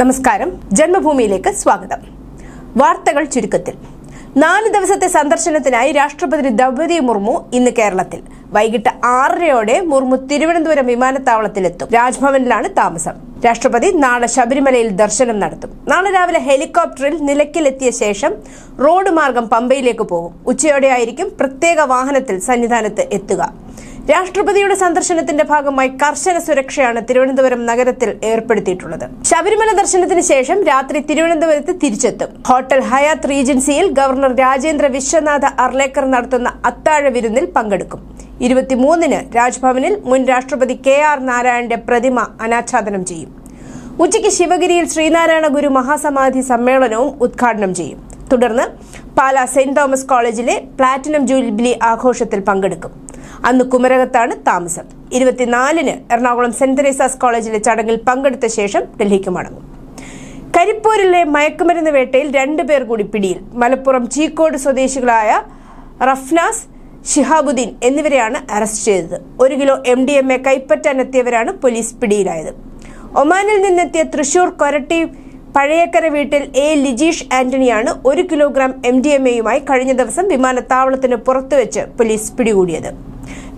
നമസ്കാരം. ജന്മഭൂമിയിലേക്ക് സ്വാഗതം. വാർത്തകൾ ചുരുക്കത്തിൽ. നാല് ദിവസത്തെ സന്ദർശനത്തിനായി രാഷ്ട്രപതി ദ്രൗപദി മുർമു ഇന്ന് കേരളത്തിൽ. വൈകിട്ട് ആറരയോടെ മുർമു തിരുവനന്തപുരം വിമാനത്താവളത്തിലെത്തും. രാജ്ഭവനിലാണ് താമസം. രാഷ്ട്രപതി നാളെ ശബരിമലയിൽ ദർശനം നടത്തും. നാളെ രാവിലെ ഹെലികോപ്റ്ററിൽ നിലയ്ക്കലെത്തിയ ശേഷം റോഡ് മാർഗം പമ്പയിലേക്ക് പോകും. ഉച്ചയോടെയായിരിക്കും പ്രത്യേക വാഹനത്തിൽ സന്നിധാനത്ത് എത്തുക. രാഷ്ട്രപതിയുടെ സന്ദർശനത്തിന്റെ ഭാഗമായി കർശന സുരക്ഷയാണ് തിരുവനന്തപുരം നഗരത്തിൽ ഏർപ്പെടുത്തിയിട്ടുള്ളത്. ശബരിമല ദർശനത്തിന് ശേഷം രാത്രി തിരുവനന്തപുരത്ത് തിരിച്ചെത്തും. ഹോട്ടൽ ഹയാത്ത് റീജൻസിയിൽ ഗവർണർ രാജേന്ദ്ര വിശ്വനാഥ അർലേക്കർ നടത്തുന്ന അത്താഴ വിരുന്നിൽ പങ്കെടുക്കും. ഇരുപത്തിമൂന്നിന് രാജ്ഭവനിൽ മുൻ രാഷ്ട്രപതി കെ ആർ നാരായണന്റെ പ്രതിമ അനാച്ഛാദനം ചെയ്യും. ഉച്ചയ്ക്ക് ശിവഗിരിയിൽ ശ്രീനാരായണ ഗുരു മഹാസമാധി സമ്മേളനവും ഉദ്ഘാടനം ചെയ്യും. തുടർന്ന് പാലാ സെന്റ് തോമസ് കോളേജിലെ പ്ലാറ്റിനം ജൂബിലി ആഘോഷത്തിൽ പങ്കെടുക്കും. അന്ന് കുമരകത്താണ് താമസം. ഇരുപത്തിനാലിന് എറണാകുളം സെന്റ് തെരേസാസ് കോളേജിലെ ചടങ്ങിൽ പങ്കെടുത്ത ശേഷം ഡൽഹിക്ക് മടങ്ങും. കരിപ്പൂരിലെ മയക്കുമരുന്ന് വേട്ടയിൽ രണ്ടുപേർ കൂടി പിടിയിൽ. മലപ്പുറം ചീക്കോട് സ്വദേശികളായ റഫ്നാസ് ഷിഹാബുദ്ദീൻ എന്നിവരെയാണ് അറസ്റ്റ് ചെയ്തത്. ഒരു kilo M D M A കൈപ്പറ്റാനെത്തിയവരാണ് police പിടിയിലായത്. ഒമാനിൽ നിന്നെത്തിയ തൃശൂർ കൊരട്ടി പഴയക്കര വീട്ടിൽ എ ലിജീഷ് ആന്റണിയാണ് ഒരു കിലോഗ്രാം എം ഡി എം എയുമായി കഴിഞ്ഞ ദിവസം വിമാനത്താവളത്തിന് പുറത്തുവെച്ച് പോലീസ് പിടികൂടിയത്.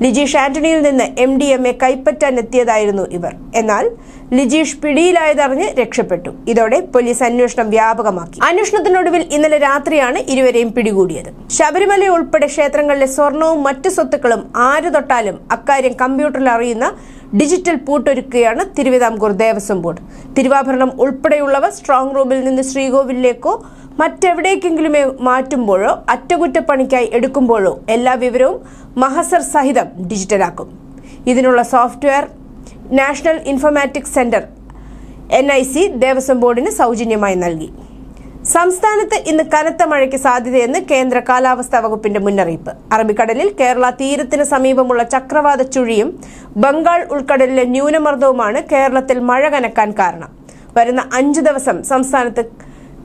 ലിജീഷ് ആന്റണിയിൽ നിന്ന് എം ഡി എം എ കൈപ്പറ്റാൻ എത്തിയതായിരുന്നു ഇവർ. എന്നാൽ ലിജീഷ് പിടിയിലായതറിഞ്ഞ് രക്ഷപ്പെട്ടു. ഇതോടെ പോലീസ് അന്വേഷണം വ്യാപകമാക്കി. അന്വേഷണത്തിനൊടുവിൽ ഇന്നലെ രാത്രിയാണ് ഇരുവരെയും പിടികൂടിയത്. ശബരിമല ഉൾപ്പെടെ ക്ഷേത്രങ്ങളിലെ സ്വർണവും മറ്റു സ്വത്തുക്കളും ആര് തൊട്ടാലും അക്കാര്യം കമ്പ്യൂട്ടറിൽ അറിയുന്ന ഡിജിറ്റൽ പൂട്ടൊരുക്കുകയാണ് തിരുവിതാംകൂർ ദേവസ്വം ബോർഡ്. തിരുവാഭരണം ഉൾപ്പെടെയുള്ളവ സ്ട്രോങ് റൂമിൽ നിന്ന് ശ്രീകോവിലേക്കോ മറ്റെവിടേക്കെങ്കിലും മാറ്റുമ്പോഴോ അറ്റകുറ്റപ്പണിക്കായി എടുക്കുമ്പോഴോ എല്ലാ വിവരവും മഹസർ സഹിതം ഡിജിറ്റലാക്കും. ഇതിനുള്ള software national informatics centre N I C Devaswom ബോർഡിന് സൗജന്യമായി നൽകി. സംസ്ഥാനത്ത് ഇന്ന് കനത്ത മഴയ്ക്ക് സാധ്യതയെന്ന് കേന്ദ്ര കാലാവസ്ഥാ വകുപ്പിന്റെ മുന്നറിയിപ്പ്. അറബിക്കടലിൽ കേരള തീരത്തിന് സമീപമുള്ള ചക്രവാത ചുഴിയും ബംഗാൾ ഉൾക്കടലിലെ ന്യൂനമർദ്ദവുമാണ് കേരളത്തിൽ മഴ കനക്കാൻ കാരണം. വരുന്ന അഞ്ചു ദിവസം സംസ്ഥാനത്ത്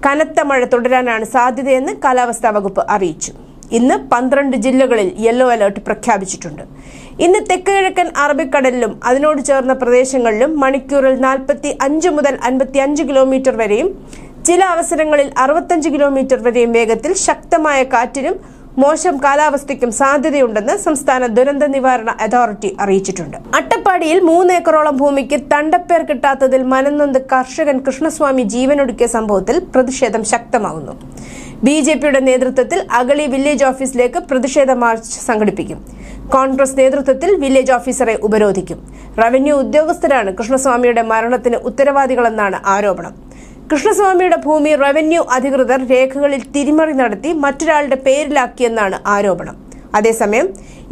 കനത്ത മഴ തുടരാനാണ് സാധ്യതയെന്ന് കാലാവസ്ഥാ വകുപ്പ് അറിയിച്ചു. ഇന്ന് പന്ത്രണ്ട് ജില്ലകളിൽ യെല്ലോ അലർട്ട് പ്രഖ്യാപിച്ചിട്ടുണ്ട്. ഇന്ന് തെക്ക് കിഴക്കൻ അറബിക്കടലിലും അതിനോട് ചേർന്ന പ്രദേശങ്ങളിലും മണിക്കൂറിൽ നാൽപ്പത്തി അഞ്ച് മുതൽ അൻപത്തി അഞ്ച് കിലോമീറ്റർ വരെയും ചില അവസരങ്ങളിൽ അറുപത്തഞ്ച് കിലോമീറ്റർ വരെയും വേഗത്തിൽ ശക്തമായ കാറ്റിനും മോശം കാലാവസ്ഥയ്ക്കും സാധ്യതയുണ്ടെന്ന് സംസ്ഥാന ദുരന്ത നിവാരണ അതോറിറ്റി അറിയിച്ചിട്ടുണ്ട്. അട്ടപ്പാടിയിൽ മൂന്ന് ഏക്കറോളം ഭൂമിക്ക് തണ്ടപ്പേർ കിട്ടാത്തതിൽ മനംനൊന്ത് കർഷകൻ കൃഷ്ണസ്വാമി ജീവനൊടുക്കിയ സംഭവത്തിൽ പ്രതിഷേധം ശക്തമാകുന്നു ബി ജെ പിയുടെ നേതൃത്വത്തിൽ അഗളി വില്ലേജ് ഓഫീസിലേക്ക് പ്രതിഷേധ മാർച്ച് സംഘടിപ്പിക്കും. കോൺഗ്രസ് നേതൃത്വത്തിൽ വില്ലേജ് ഓഫീസറെ ഉപരോധിക്കും. റവന്യൂ ഉദ്യോഗസ്ഥരാണ് കൃഷ്ണസ്വാമിയുടെ മരണത്തിന് ഉത്തരവാദികളെന്നാണ് ആരോപണം. കൃഷ്ണസ്വാമിയുടെ ഭൂമി റവന്യൂ അധികൃതർ രേഖകളിൽ തിരിമറി നടത്തി മറ്റൊരാളുടെ പേരിലാക്കിയെന്നാണ് ആരോപണം. അതേസമയം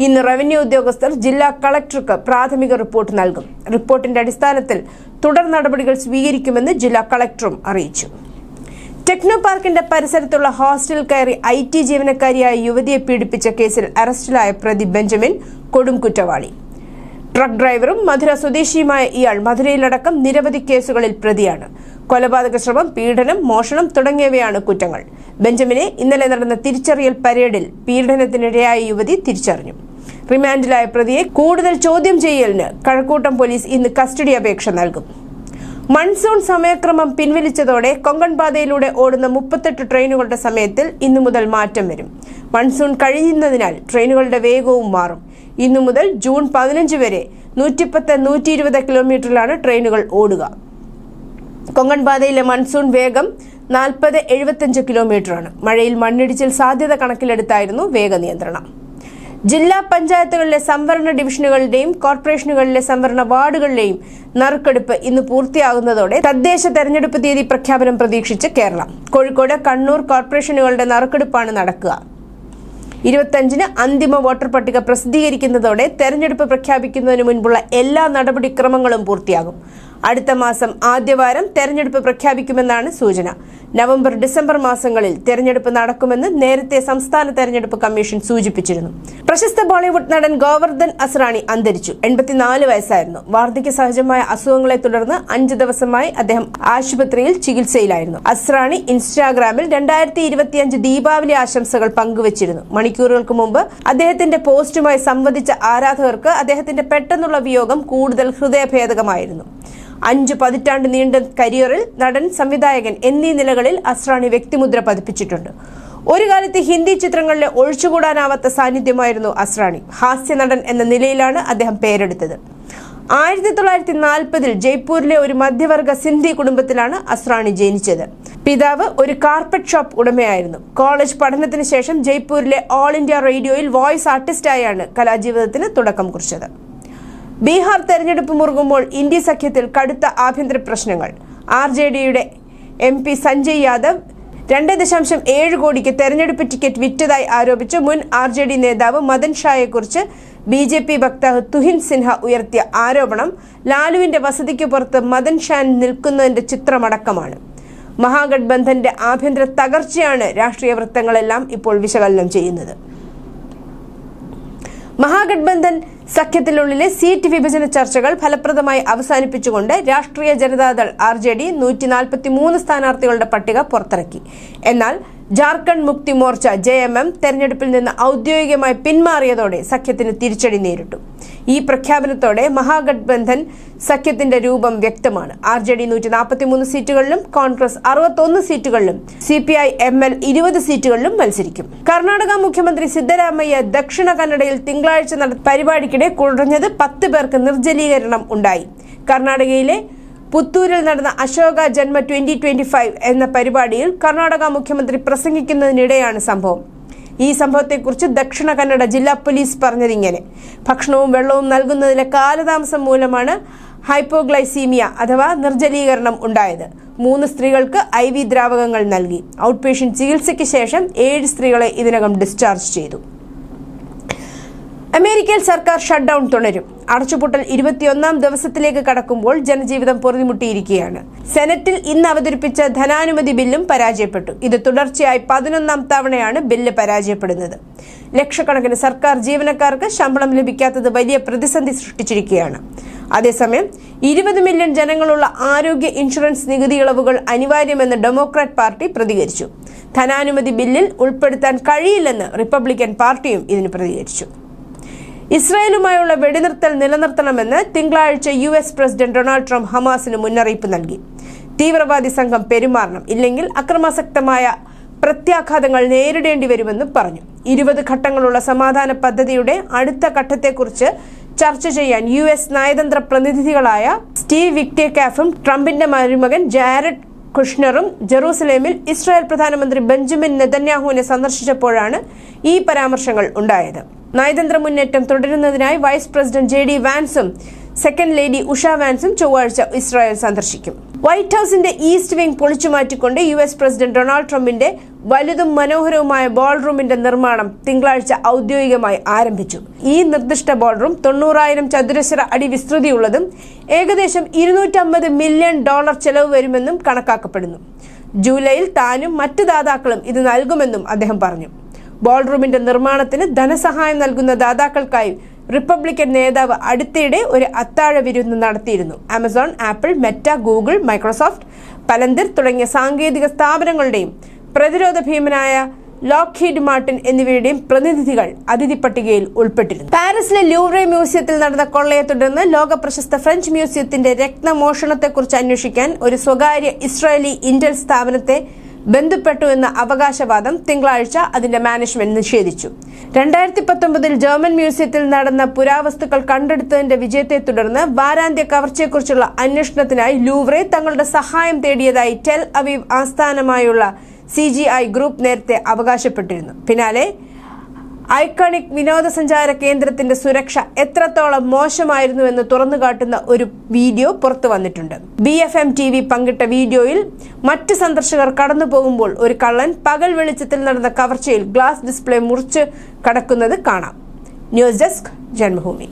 ഇന്ന് റവന്യൂ ഉദ്യോഗസ്ഥർ ജില്ലാ കളക്ടർക്ക് പ്രാഥമിക റിപ്പോർട്ട് നൽകും. റിപ്പോർട്ടിന്റെ അടിസ്ഥാനത്തിൽ തുടർ നടപടികൾ സ്വീകരിക്കുമെന്ന് ജില്ലാ കളക്ടറും അറിയിച്ചു. ടെക്നോ പാർക്കിന്റെ പരിസരത്തുള്ള ഹോസ്റ്റലിൽ കയറി ഐ ടി ജീവനക്കാരിയായ യുവതിയെ പീഡിപ്പിച്ച കേസിൽ അറസ്റ്റിലായ പ്രതി ബെഞ്ചമിൻ കൊടും കുറ്റവാളി. ട്രക്ക് ഡ്രൈവറും മധുര സ്വദേശിയുമായ ഇയാൾ മധുരയിലടക്കം നിരവധി കേസുകളിൽ പ്രതിയാണ്. കൊലപാതക ശ്രമം പീഡനം മോഷണം തുടങ്ങിയവയാണ് കുറ്റങ്ങൾ. ബെഞ്ചമിനെ ഇന്നലെ നടന്ന തിരിച്ചറിയൽ പരേഡിൽ പീഡനത്തിനിരയായ യുവതി തിരിച്ചറിഞ്ഞു. റിമാൻഡിലായ പ്രതിയെ കൂടുതൽ ചോദ്യം ചെയ്യലിന് കഴക്കൂട്ടം പോലീസ് ഇന്ന് കസ്റ്റഡി അപേക്ഷ നൽകും. മൺസൂൺ സമയക്രമം പിൻവലിച്ചതോടെ കൊങ്കൺ പാതയിലൂടെ ഓടുന്ന മുപ്പത്തെട്ട് ട്രെയിനുകളുടെ സമയത്തിൽ ഇന്നു മുതൽ മാറ്റം വരും. മൺസൂൺ കഴിയുന്നതിനാൽ ട്രെയിനുകളുടെ വേഗവും മാറും. ഇന്നു മുതൽ ജൂൺ പതിനഞ്ച് വരെ നൂറ്റിപ്പത്ത് നൂറ്റി ഇരുപത് കിലോമീറ്ററിലാണ് ട്രെയിനുകൾ ഓടുക. കൊങ്കൺ പാതയിലെ മൺസൂൺ വേഗം നാൽപ്പത് എഴുപത്തഞ്ച് കിലോമീറ്ററാണ്. മഴയിൽ മണ്ണിടിച്ചിൽ സാധ്യത കണക്കിലെടുത്തായിരുന്നു വേഗ നിയന്ത്രണം ജില്ലാ പഞ്ചായത്തുകളിലെ സംവരണ ഡിവിഷനുകളുടെയും കോർപ്പറേഷനുകളിലെ സംവരണ വാർഡുകളിലെയും നറുക്കെടുപ്പ് ഇന്ന് പൂർത്തിയാകുന്നതോടെ തദ്ദേശ തെരഞ്ഞെടുപ്പ് തീയതി പ്രഖ്യാപനം പ്രതീക്ഷിച്ച് കേരളം. കോഴിക്കോട് കണ്ണൂർ കോർപ്പറേഷനുകളുടെ നറുക്കെടുപ്പാണ് നടക്കുക. ഇരുപത്തഞ്ചിന് അന്തിമ വോട്ടർ പട്ടിക പ്രസിദ്ധീകരിക്കുന്നതോടെ തെരഞ്ഞെടുപ്പ് പ്രഖ്യാപിക്കുന്നതിന് മുൻപുള്ള എല്ലാ നടപടിക്രമങ്ങളും പൂർത്തിയാകും. അടുത്ത മാസം ആദ്യവാരം തെരഞ്ഞെടുപ്പ് പ്രഖ്യാപിക്കുമെന്നാണ് സൂചന. നവംബർ ഡിസംബർ മാസങ്ങളിൽ തെരഞ്ഞെടുപ്പ് നടക്കുമെന്ന് നേരത്തെ സംസ്ഥാന തെരഞ്ഞെടുപ്പ് കമ്മീഷൻ സൂചിപ്പിച്ചിരുന്നു. പ്രശസ്ത ബോളിവുഡ് നടൻ ഗോവർദ്ധൻ അസ്രാണി അന്തരിച്ചു. എൺപത്തിനാല് വയസ്സായിരുന്നു. വാർദ്ധക്യ സഹജമായ അസുഖങ്ങളെ തുടർന്ന് അഞ്ച് ദിവസമായി അദ്ദേഹം ആശുപത്രിയിൽ ചികിത്സയിലായിരുന്നു. അസ്രാണി ഇൻസ്റ്റാഗ്രാമിൽ രണ്ടായിരത്തി ഇരുപത്തിയഞ്ച് ദീപാവലി ആശംസകൾ പങ്കുവച്ചിരുന്നു. മണിക്കൂറുകൾക്ക് മുമ്പ് അദ്ദേഹത്തിന്റെ പോസ്റ്റുമായി സംവദിച്ച ആരാധകർക്ക് അദ്ദേഹത്തിന്റെ പെട്ടെന്നുള്ള വിയോഗം കൂടുതൽ ഹൃദയഭേദകമായിരുന്നു. അഞ്ച് പതിറ്റാണ്ട് നീണ്ട കരിയറിൽ നടൻ സംവിധായകൻ എന്നീ നിലകളിൽ അസ്രാണി വ്യക്തിമുദ്ര പതിപ്പിച്ചിട്ടുണ്ട്. ഒരു കാലത്ത് ഹിന്ദി ചിത്രങ്ങളിലെ ഒഴിച്ചുകൂടാനാവാത്ത സാന്നിധ്യമായിരുന്നു അസ്രാണി. ഹാസ്യ നടൻ എന്ന നിലയിലാണ് അദ്ദേഹം പേരെടുത്തത്. ആയിരത്തി തൊള്ളായിരത്തി നാൽപ്പതിൽ ജയ്പൂരിലെ ഒരു മധ്യവർഗ സിന്ധി കുടുംബത്തിലാണ് അസ്രാണി ജനിച്ചത്. പിതാവ് ഒരു കാർപ്പറ്റ് ഷോപ്പ് ഉടമയായിരുന്നു. കോളേജ് പഠനത്തിന് ശേഷം ജയ്പൂരിലെ ഓൾ ഇന്ത്യ റേഡിയോയിൽ വോയിസ് ആർട്ടിസ്റ്റായാണ് കലാജീവിതത്തിന് തുടക്കം കുറിച്ചത്. ബീഹാർ തെരഞ്ഞെടുപ്പ് മുറുകുമ്പോൾ ഇന്ത്യ സഖ്യത്തിൽ കടുത്ത ആഭ്യന്തര പ്രശ്നങ്ങൾ. ആർ ജെ ഡിയുടെ എം പി സഞ്ജയ് യാദവ് രണ്ട് ദശാംശം ഏഴ് കോടിക്ക് തെരഞ്ഞെടുപ്പ് ടിക്കറ്റ് വിറ്റതായി ആരോപിച്ച് മുൻ ആർ ജെ ഡി നേതാവ് മദൻ ഷായെക്കുറിച്ച് ബി ജെ പി വക്താവ് തുഹിൻ സിൻഹ ഉയർത്തിയ ആരോപണം ലാലുവിന്റെ വസതിക്ക് പുറത്ത് മദൻ ഷാൻ നിൽക്കുന്നതിന്റെ ചിത്രമടക്കമാണ്. മഹാഗഡ്ബന്ധന്റെ ആഭ്യന്തര തകർച്ചയാണ് രാഷ്ട്രീയ വൃത്തങ്ങളെല്ലാം ഇപ്പോൾ വിശകലനം ചെയ്യുന്നത്. മഹാഗഡ്ബന്ധൻ സഖ്യത്തിനുള്ളിലെ സീറ്റ് വിഭജന ചർച്ചകൾ ഫലപ്രദമായി അവസാനിപ്പിച്ചുകൊണ്ട് രാഷ്ട്രീയ ജനതാദൾ ആർ ജെ ഡി നൂറ്റി നാൽപ്പത്തി മൂന്ന് സ്ഥാനാർത്ഥികളുടെ പട്ടിക പുറത്തിറക്കി. എന്നാൽ Jharkhand Mukti Morcha J M M തെരഞ്ഞെടുപ്പിൽ നിന്ന് ഔദ്യോഗികമായി പിന്മാറിയതോടെ സഖ്യത്തിന് തിരിച്ചടി നേരിട്ടു. ഈ പ്രഖ്യാപനത്തോടെ മഹാഗഡ്ബന്ധൻ സഖ്യത്തിന്റെ രൂപം വ്യക്തമാണ്. ആർ ജെ ഡി നൂറ്റി നാൽപ്പത്തി മൂന്ന് സീറ്റുകളിലും കോൺഗ്രസ് അറുപത്തൊന്ന് സീറ്റുകളിലും C P I M L ഇരുപത് സീറ്റുകളിലും മത്സരിക്കും. കർണാടക മുഖ്യമന്ത്രി സിദ്ധരാമയ്യ ദക്ഷിണ കന്നഡയിൽ തിങ്കളാഴ്ച നട പരിപാടിക്കിടെ കുറഞ്ഞത് പത്ത് പേർക്ക് നിർജലീകരണം ഉണ്ടായി. കർണാടകയിലെ പുത്തൂരിൽ നടന്ന അശോക ജന്മ ട്വന്റി ട്വന്റി ഫൈവ് എന്ന പരിപാടിയിൽ കർണാടക മുഖ്യമന്ത്രി പ്രസംഗിക്കുന്നതിനിടെയാണ് സംഭവം. ഈ സംഭവത്തെക്കുറിച്ച് ദക്ഷിണ കന്നഡ ജില്ലാ പോലീസ് പറഞ്ഞതിങ്ങനെ ഭക്ഷണവും വെള്ളവും നൽകുന്നതിലെ കാലതാമസം മൂലമാണ് ഹൈപ്പോഗ്ലൈസീമിയ അഥവാ നിർജലീകരണം ഉണ്ടായത്. മൂന്ന് സ്ത്രീകൾക്ക് ഐ വി ദ്രാവകങ്ങൾ നൽകി. ഔട്ട് പേഷ്യന്റ് ചികിത്സയ്ക്ക് ശേഷം ഏഴ് സ്ത്രീകളെ ഇതിനകം ഡിസ്ചാർജ് ചെയ്തു. അമേരിക്കയിൽ സർക്കാർ ഷട്ട് ഡൌൺ തുടരും. അടച്ചുപൂട്ടൽ ഇരുപത്തിയൊന്നാം ദിവസത്തിലേക്ക് കടക്കുമ്പോൾ ജനജീവിതം പൊറുതിമുട്ടിയിരിക്കുകയാണ്. സെനറ്റിൽ ഇന്ന് അവതരിപ്പിച്ച ധനാനുമതി ബില്ലും പരാജയപ്പെട്ടു. ഇത് തുടർച്ചയായി പതിനൊന്നാം തവണയാണ് ബില്ല് പരാജയപ്പെടുന്നത്. ലക്ഷക്കണക്കിന് സർക്കാർ ജീവനക്കാർക്ക് ശമ്പളം ലഭിക്കാത്തത് വലിയ പ്രതിസന്ധി സൃഷ്ടിച്ചിരിക്കുകയാണ്. അതേസമയം ഇരുപത് മില്യൺ ജനങ്ങളുള്ള ആരോഗ്യ ഇൻഷുറൻസ് നികുതി ഇളവുകൾ അനിവാര്യമെന്ന് ഡെമോക്രാറ്റ് പാർട്ടി പ്രതികരിച്ചു. ധനാനുമതി ബില്ലിൽ ഉൾപ്പെടുത്താൻ കഴിയില്ലെന്ന് റിപ്പബ്ലിക്കൻ പാർട്ടിയും ഇതിന് പ്രതികരിച്ചു. ഇസ്രായേലുമായുള്ള വെടിനിർത്തൽ നിലനിർത്തണമെന്ന് തിങ്കളാഴ്ച U S president Donald Trump ഹമാസിന് മുന്നറിയിപ്പ് നൽകി. തീവ്രവാദി സംഘം പെരുമാറണം ഇല്ലെങ്കിൽ അക്രമാസക്തമായ പ്രത്യാഘാതങ്ങൾ നേരിടേണ്ടി വരുമെന്നും പറഞ്ഞു. ഇരുപത് ഘട്ടങ്ങളുള്ള സമാധാന പദ്ധതിയുടെ അടുത്ത ഘട്ടത്തെക്കുറിച്ച് ചർച്ച ചെയ്യാൻ യു എസ് നയതന്ത്ര പ്രതിനിധികളായ സ്റ്റീവ് വിക്ടേക്കാഫും ട്രംപിന്റെ മരുമകൻ ജാരഡ് കുഷ്ണറും ജെറൂസലേമിൽ ഇസ്രായേൽ പ്രധാനമന്ത്രി ബെഞ്ചമിൻ നെതന്യാഹുവിനെ സന്ദർശിച്ചപ്പോഴാണ് ഈ പരാമർശങ്ങൾ ഉണ്ടായത്. നയതന്ത്ര മുന്നേറ്റം തുടരുന്നതിനായി വൈസ് പ്രസിഡന്റ് ജെ ഡി വാൻസും സെക്കൻഡ് ലേഡി ഉഷ വാൻസും ചൊവ്വാഴ്ച ഇസ്രായേൽ സന്ദർശിക്കും. വൈറ്റ് ഹൌസിന്റെ ഈസ്റ്റ് വിംഗ് പൊളിച്ചുമാറ്റിക്കൊണ്ട് യു എസ് പ്രസിഡന്റ് ഡൊണാൾഡ് ട്രംപിന്റെ വലുതും മനോഹരവുമായ ബോൾ റൂമിന്റെ നിർമ്മാണം തിങ്കളാഴ്ച ഔദ്യോഗികമായി ആരംഭിച്ചു. ഈ നിർദ്ദിഷ്ട ബോൾ റൂം തൊണ്ണൂറായിരം ചതുരശ്ര അടി വിസ്തൃതിയുള്ളതും ഏകദേശം ഇരുന്നൂറ്റമ്പത് മില്യൺ ഡോളർ ചെലവ് വരുമെന്നും കണക്കാക്കപ്പെടുന്നു. ജൂലൈയിൽ താനും മറ്റ് ദാതാക്കളും ഇത് നൽകുമെന്നും അദ്ദേഹം പറഞ്ഞു. ബോൾ റൂമിന്റെ നിർമ്മാണത്തിന് ധനസഹായം നൽകുന്ന ദാതാക്കൾക്കായി റിപ്പബ്ലിക്കൻ നേതാവ് അടുത്തിടെ ഒരു അത്താഴ വിരുന്ന് നടത്തിയിരുന്നു. Amazon Apple Meta Google Microsoft Palantir തുടങ്ങിയ സാങ്കേതിക സ്ഥാപനങ്ങളുടെയും പ്രതിരോധ ഭീമനായ ലോക്ക്ഹീഡ് മാർട്ടിൻ എന്നിവയുടെയും പ്രതിനിധികൾ അതിഥി പട്ടികയിൽ ഉൾപ്പെട്ടിരുന്നു. പാരീസിലെ ലൂവ്രെ മ്യൂസിയത്തിൽ നടന്ന കൊള്ളയെ തുടർന്ന് ലോക പ്രശസ്ത ഫ്രഞ്ച് മ്യൂസിയത്തിന്റെ രക്തമോഷണത്തെക്കുറിച്ച് അന്വേഷിക്കാൻ ഒരു സ്വകാര്യ ഇസ്രായേലി ഇന്റൽ സ്ഥാപനത്തെ ബന്ധപ്പെട്ടു എന്ന അവകാശവാദം തിങ്കളാഴ്ച അതിന്റെ മാനേജ്മെന്റ് നിഷേധിച്ചു. രണ്ടായിരത്തി പത്തൊമ്പതിൽ ജർമ്മൻ മ്യൂസിയത്തിൽ നടന്ന പുരാവസ്തുക്കൾ കണ്ടെടുത്തതിന്റെ വിജയത്തെ തുടർന്ന് വാരാന്ത്യ കവർച്ചയെക്കുറിച്ചുള്ള അന്വേഷണത്തിനായി ലൂവ്രെ തങ്ങളുടെ സഹായം തേടിയതായി ടെൽ അവീവ് ആസ്ഥാനമായുള്ള സി ഗ്രൂപ്പ് നേരത്തെ അവകാശപ്പെട്ടിരുന്നു. പിന്നാലെ ഐക്കണിക് വിനോദസഞ്ചാര കേന്ദ്രത്തിന്റെ സുരക്ഷ എത്രത്തോളം മോശമായിരുന്നു മോശമായിരുന്നുവെന്ന് തുറന്നുകാട്ടുന്ന ഒരു വീഡിയോ പുറത്തു വന്നിട്ടുണ്ട്. B F M T V പങ്കിട്ട വീഡിയോയിൽ മറ്റ് സന്ദർശകർ കടന്നു പോകുമ്പോൾ ഒരു കള്ളൻ പകൽ വെളിച്ചത്തിൽ നടന്ന കവർച്ചയിൽ ഗ്ലാസ് ഡിസ്പ്ലേ മുറിച്ച് കടക്കുന്നത് കാണാം. News desk Janmabhumi.